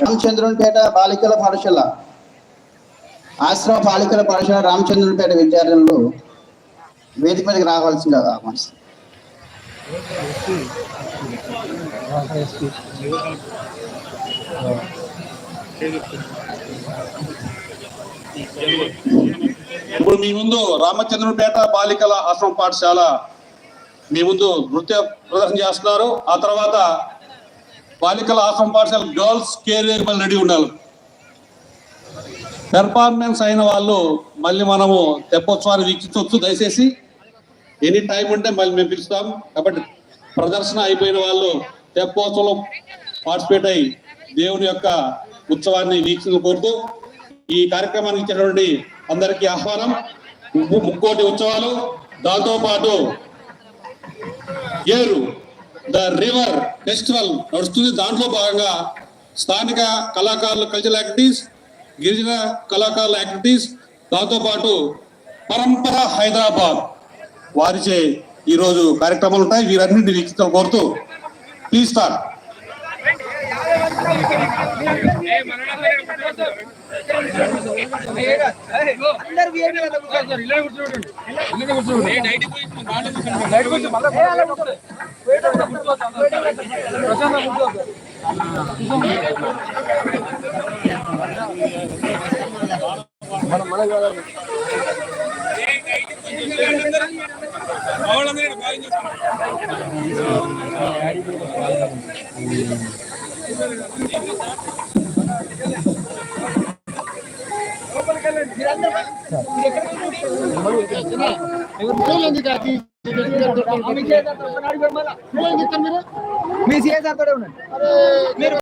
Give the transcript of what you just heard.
రామచంద్రునిపేట బాలికల పాఠశాల. ఆశ్రమ బాలికల పాఠశాల రామచంద్రునిపేట విద్యార్థులు వేదిక మీదకి రావాల్సిందిగా ఆహ్వానిస్తున్నాను ఇప్పుడు మీ ముందు రామచంద్రపేట బాలికల ఆశ్రమ పాఠశాల మీ ముందు నృత్య ప్రదర్శన చేస్తున్నారు. ఆ తర్వాత బాలికల ఆశ్రమ పాఠశాల గర్ల్స్ కేర్ వేయబడి రెడీ ఉండాలి. పెర్ఫార్మెన్స్ అయిన వాళ్ళు మళ్ళీ మనము తెప్పోత్సవాన్ని వీక్షించవచ్చు. దయచేసి ఎనీ టైం ఉంటే మళ్ళీ మేము పిలుస్తాం. కాబట్టి ప్రదర్శన అయిపోయిన వాళ్ళు తెప్పోత్సవంలో పార్టిసిపేట్ అయ్యి దేవుని యొక్క ఉత్సవాన్ని వీక్షించ కోరుతూ ఈ కార్యక్రమానికి ఇచ్చినటువంటి అందరికీ ఆహ్వానం. ముక్కోటి ఉత్సవాలు. దాంతో పాటు ఏరు ద రివర్. ఫెస్టివల్ నడుస్తుంది. దాంట్లో భాగంగా స్థానిక కళాకారుల కల్చరల్ యాక్టివిటీస్ గిరిజన కళాకారుల యాక్టివిటీస్ దాంతో పాటు పరంపర హైదరాబాద్ వారిచే ఈరోజు కార్యక్రమాలు ఉంటాయి. వీరన్నింటినీ వీక్షించాలని కోరుతూ. ప్లీజ్ స్టార్ట్ అందరు మనం మన మీ సీఎస్ అంతా ఉండండి మీరు